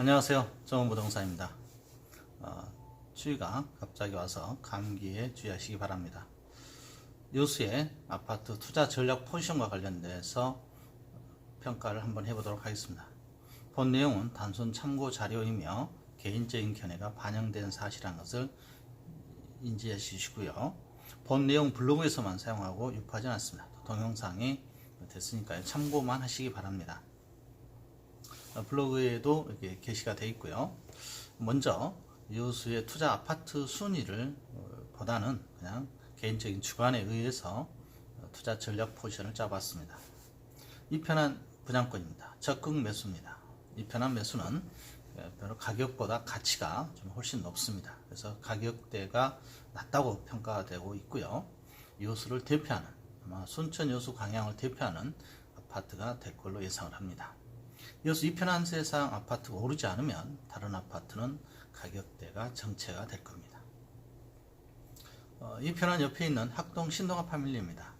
안녕하세요. 정원부동산입니다. 어, 추위가 갑자기 와서 감기에 주의하시기 바랍니다. 여수의 아파트 투자 전략 포지션과 관련돼서 평가를 한번 해보도록 하겠습니다. 본 내용은 단순 참고 자료이며 개인적인 견해가 반영된 사실이라는 것을 인지해 주시고요. 본 내용 블로그에서만 사용하고 유포하지 않습니다. 동영상이 됐으니까요. 참고만 하시기 바랍니다. 어, 블로그에도 이렇게 게시가 되어 있고요. 먼저 여수의 투자 아파트 순위를 어, 보다는 그냥 개인적인 주관에 의해서 어, 투자 전략 포지션을 짜봤습니다. 이 편한 분양권입니다. 적극 매수입니다. 이 편한 매수는 어, 별로 가격보다 가치가 좀 훨씬 높습니다. 그래서 가격대가 낮다고 평가되고 있고요. 여수를 대표하는 아마 순천 여수 광양을 대표하는 아파트가 될 걸로 예상을 합니다. 여수 이편한 세상 아파트가 오르지 않으면 다른 아파트는 가격대가 정체가 될 겁니다. 어, 이편한 옆에 있는 학동 신동아 파밀리입니다.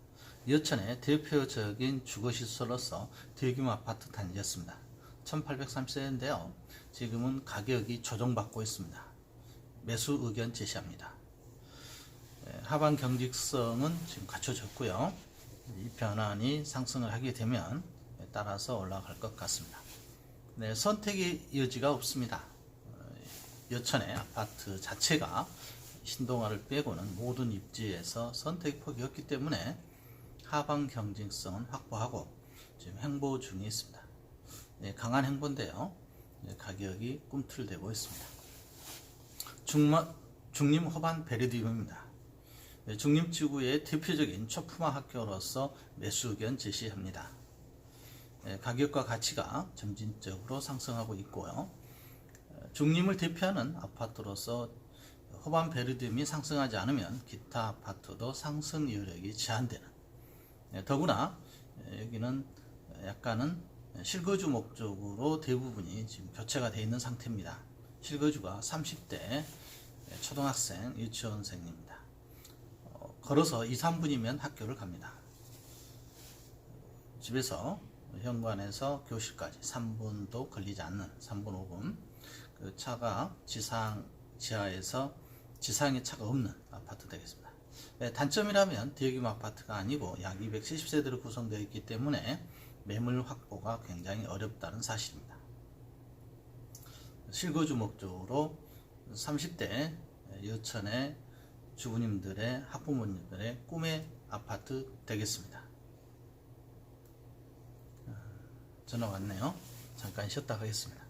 여천의 대표적인 주거시설로서 대규모 아파트 단지였습니다. 1830세인데요. 지금은 가격이 조정받고 있습니다. 매수 의견 제시합니다. 예, 하반 경직성은 지금 갖춰졌고요. 이 변환이 상승을 하게 되면 따라서 올라갈 것 같습니다. 네, 선택의 여지가 없습니다. 어, 여천의 아파트 자체가 신동아를 빼고는 모든 입지에서 선택 폭이 없기 때문에 하방 경쟁성은 확보하고 지금 행보 중에 있습니다. 네, 강한 행보인데요. 네, 가격이 꿈틀대고 있습니다. 중마, 중림 호반 베르디움입니다. 네, 중림지구의 대표적인 초품화 학교로서 매수 의견 제시합니다. 예, 가격과 가치가 점진적으로 상승하고 있고요. 어, 중림을 대표하는 아파트로서 호반 베르디움이 상승하지 않으면 기타 아파트도 상승 여력이 제한되는 예, 더구나 예, 여기는 약간은 실거주 목적으로 대부분이 지금 교체가 되어 있는 상태입니다. 실거주가 30대 초등학생, 유치원생입니다. 어, 걸어서 2, 3분이면 학교를 갑니다. 집에서 현관에서 교실까지 3분도 걸리지 않는 3분 5분 그 차가 지상 지하에서 지상에 차가 없는 아파트 되겠습니다. 네, 단점이라면 대규모 아파트가 아니고 약 270세대로 구성되어 있기 때문에 매물 확보가 굉장히 어렵다는 사실입니다. 실거주 목적으로 30대 여천의 주부님들의 학부모님들의 꿈의 아파트 되겠습니다. 전화 왔네요. 잠깐 쉬었다 가겠습니다.